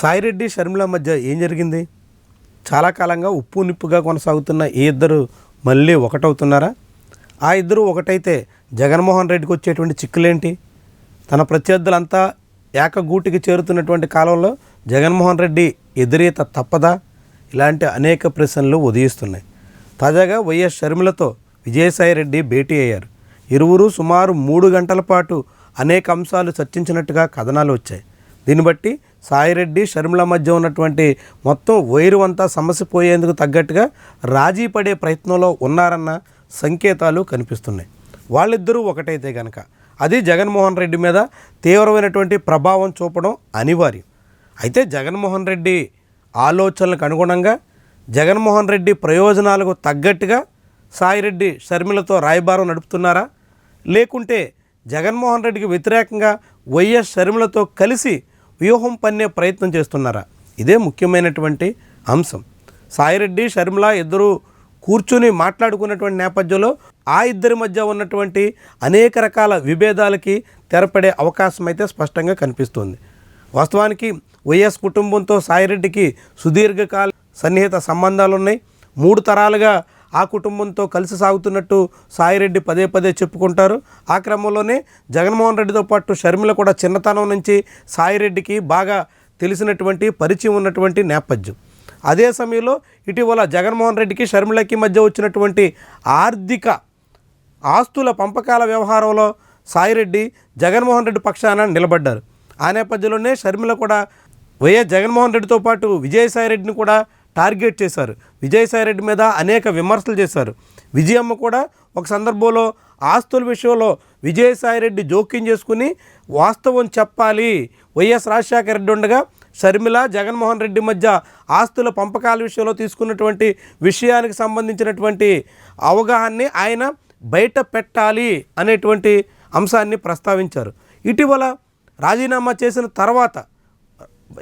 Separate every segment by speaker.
Speaker 1: సాయిరెడ్డి షర్మిల మధ్య ఏం జరిగింది? చాలా కాలంగా ఉప్పు నిప్పుగా కొనసాగుతున్న ఈ ఇద్దరు మళ్ళీ ఒకటవుతున్నారా? ఆ ఇద్దరు ఒకటైతే జగన్మోహన్ రెడ్డికి వచ్చేటువంటి చిక్కులేంటి? తన ప్రత్యర్థులంతా ఏకగూటికి చేరుతున్నటువంటి కాలంలో జగన్మోహన్ రెడ్డి ఎదురీత తప్పదా? ఇలాంటి అనేక ప్రశ్నలు ఉదయిస్తున్నాయి. తాజాగా వైఎస్ షర్మిలతో విజయసాయి రెడ్డి భేటీ అయ్యారు. ఇరువురు సుమారు మూడు గంటల పాటు అనేక అంశాలు చర్చించినట్టుగా కథనాలు వచ్చాయి. దీన్ని బట్టి సాయిరెడ్డి షర్మిల మధ్య ఉన్నటువంటి మొత్తం వైరు అంతా సమస్య పోయేందుకు తగ్గట్టుగా రాజీ పడే ప్రయత్నంలో ఉన్నారన్న సంకేతాలు కనిపిస్తున్నాయి. వాళ్ళిద్దరూ ఒకటైతే కనుక అది జగన్మోహన్ రెడ్డి మీద తీవ్రమైనటువంటి ప్రభావం చూపడం అనివార్యం. అయితే జగన్మోహన్ రెడ్డి ఆలోచనలకు అనుగుణంగా జగన్మోహన్ రెడ్డి ప్రయోజనాలకు తగ్గట్టుగా సాయిరెడ్డి షర్మిలతో రాయబారం నడుపుతున్నారా? లేకుంటే జగన్మోహన్ రెడ్డికి వ్యతిరేకంగా వైఎస్ షర్మిలతో కలిసి వ్యూహం పన్నే ప్రయత్నం చేస్తున్నారా? ఇదే ముఖ్యమైనటువంటి అంశం. సాయిరెడ్డి షర్మిల ఇద్దరు కూర్చుని మాట్లాడుకున్నటువంటి నేపథ్యంలో ఆ ఇద్దరి మధ్య ఉన్నటువంటి అనేక రకాల విభేదాలకి తెరపడే అవకాశం అయితే స్పష్టంగా కనిపిస్తుంది. వాస్తవానికి వైఎస్ కుటుంబంతో సాయిరెడ్డికి సుదీర్ఘకాల సన్నిహిత సంబంధాలు ఉన్నాయి మూడు తరాలుగా ఆ కుటుంబంతో కలిసి సాగుతున్నట్టు సాయిరెడ్డి పదే పదే చెప్పుకుంటారు. ఆ క్రమంలోనే జగన్మోహన్ రెడ్డితో పాటు షర్మిల కూడా చిన్నతనం నుంచి సాయిరెడ్డికి బాగా తెలిసినటువంటి పరిచయం ఉన్నటువంటి నేపథ్యం. అదే సమయంలో ఇటీవల జగన్మోహన్ రెడ్డికి షర్మిలకి మధ్య వచ్చినటువంటి ఆర్థిక ఆస్తుల పంపకాల వ్యవహారంలో సాయిరెడ్డి జగన్మోహన్ రెడ్డి పక్షాన నిలబడ్డారు. ఆ నేపథ్యంలోనే షర్మిల కూడా వైఎస్ జగన్మోహన్ రెడ్డితో పాటు విజయసాయిరెడ్డిని కూడా టార్గెట్ చేశారు. విజయసాయిరెడ్డి మీద అనేక విమర్శలు చేశారు. విజయమ్మ కూడా ఒక సందర్భంలో ఆస్తుల విషయంలో విజయసాయిరెడ్డి జోక్యం చేసుకుని వాస్తవం చెప్పాలి. వైఎస్ రాజశేఖర రెడ్డి ఉండగా షర్మిల జగన్మోహన్ రెడ్డి మధ్య ఆస్తుల పంపకాల విషయంలో తీసుకున్నటువంటి విషయానికి సంబంధించినటువంటి అవగాహనని ఆయన బయట పెట్టాలి అనేటువంటి అంశాన్ని ప్రస్తావించారు. ఇటీవల రాజీనామా చేసిన తర్వాత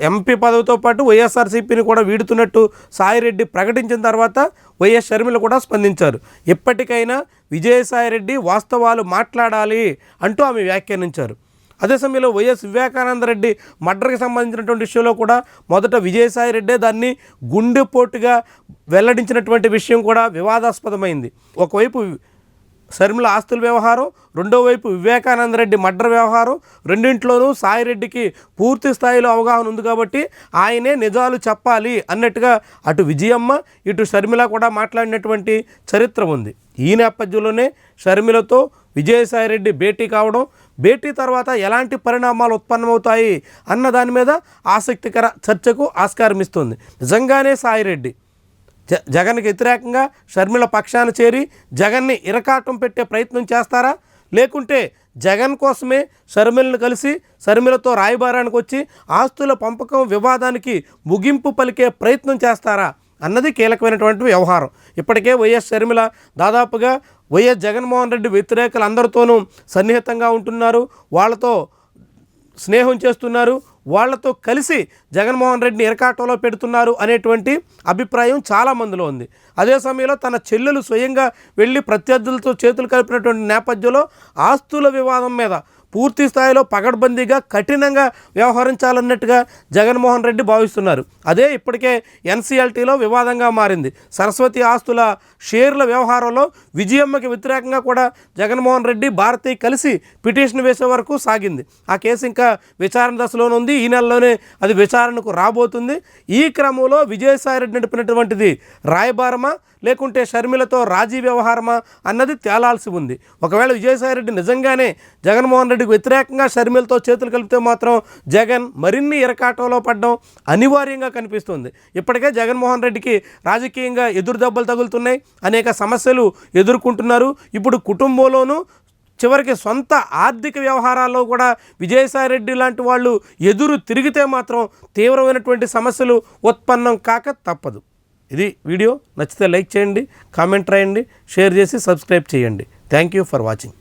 Speaker 1: ఎంపీ పదవితో పాటు వైఎస్ఆర్సీపీని కూడా వీడుతున్నట్టు సాయిరెడ్డి ప్రకటించిన తర్వాత వైఎస్ షర్మిల కూడా స్పందించారు. ఇప్పటికైనా విజయసాయిరెడ్డి వాస్తవాలు మాట్లాడాలి అంటూ ఆమె వ్యాఖ్యానించారు. అదే సమయంలో వైఎస్ వివేకానందరెడ్డి మర్డర్కి సంబంధించినటువంటి విషయంలో కూడా మొదట విజయసాయిరెడ్డే దాన్ని గుండెపోటుగా వెల్లడించినటువంటి విషయం కూడా వివాదాస్పదమైంది. ఒకవైపు షర్మిల ఆస్తుల వ్యవహారం రెండో వైపు వివేకానంద రెడ్డి మర్డర్ వ్యవహారం రెండింట్లోనూ సాయిరెడ్డికి పూర్తి స్థాయిలో అవగాహన ఉంది కాబట్టి ఆయనే నిజాలు చెప్పాలి అన్నట్టుగా అటు విజయమ్మ ఇటు షర్మిల కూడా మాట్లాడినటువంటి చరిత్ర ఉంది. ఈ నేపథ్యంలోనే షర్మిలతో విజయసాయిరెడ్డి భేటీ కావడం భేటీ తర్వాత ఎలాంటి పరిణామాలు ఉత్పన్నమవుతాయి అన్న దాని మీద ఆసక్తికర చర్చకు ఆస్కారం ఇస్తుంది నిజంగానే సాయిరెడ్డి జ జగన్కి వ్యతిరేకంగా షర్మిల పక్షాన చేరి జగన్ని ఇరకాటం పెట్టే ప్రయత్నం చేస్తారా? లేకుంటే జగన్ కోసమే షర్మిలను కలిసి షర్మిలతో రాయబారానికి వచ్చి ఆస్తుల పంపకం వివాదానికి ముగింపు పలికే ప్రయత్నం చేస్తారా? అన్నది కీలకమైనటువంటి వ్యవహారం. ఇప్పటికే వైఎస్ షర్మిల దాదాపుగా వైఎస్ జగన్మోహన్ రెడ్డి వ్యతిరేకులు అందరితోనూ సన్నిహితంగా ఉంటున్నారు. వాళ్ళతో స్నేహం చేస్తున్నారు. వాళ్ళతో కలిసి జగన్మోహన్ రెడ్డిని ఇరకాటంలో పెడుతున్నారు అనేటువంటి అభిప్రాయం చాలామందిలో ఉంది. అదే సమయంలో తన చెల్లెలు స్వయంగా వెళ్ళి ప్రత్యర్థులతో చేతులు కలిపినటువంటి నేపథ్యంలో ఆస్తుల వివాదం మీద పూర్తి స్థాయిలో పగడ్బందీగా కఠినంగా వ్యవహరించాలన్నట్టుగా జగన్మోహన్ రెడ్డి భావిస్తున్నారు. అదే ఇప్పటికే ఎన్సీఎల్టీలో వివాదంగా మారింది. సరస్వతి ఆస్తుల షేర్ల వ్యవహారంలో విజయమ్మకి వ్యతిరేకంగా కూడా జగన్మోహన్ రెడ్డి భారతి కలిసి పిటిషన్ వేసే వరకు సాగింది. ఆ కేసు ఇంకా విచారణ దశలోనే ఉంది. ఈ నెలలోనే అది విచారణకు రాబోతుంది. ఈ క్రమంలో విజయసాయిరెడ్డి నడిపినటువంటిది రాయబారమా లేకుంటే షర్మిలతో రాజీ వ్యవహారమా అన్నది తేలాల్సి ఉంది. ఒకవేళ విజయసాయిరెడ్డి నిజంగానే జగన్మోహన్ రెడ్డి రెడ్డికి వ్యతిరేకంగా షర్మిలతో చేతులు కలిపితే మాత్రం జగన్ మరిన్ని ఇరకాటంలో పడడం అనివార్యంగా కనిపిస్తుంది. ఇప్పటికే జగన్మోహన్ రెడ్డికి రాజకీయంగా ఎదురు దెబ్బలు తగులుతున్నాయి. అనేక సమస్యలు ఎదుర్కొంటున్నారు. ఇప్పుడు కుటుంబంలోనూ చివరికి సొంత ఆర్థిక వ్యవహారాల్లో కూడా విజయసాయిరెడ్డి లాంటి వాళ్ళు ఎదురు తిరిగితే మాత్రం తీవ్రమైనటువంటి సమస్యలు ఉత్పన్నం కాక తప్పదు. ఇది వీడియో. నచ్చితే లైక్ చేయండి కామెంట్ రాయండి షేర్ చేసి సబ్స్క్రైబ్ చేయండి. Thank you for watching.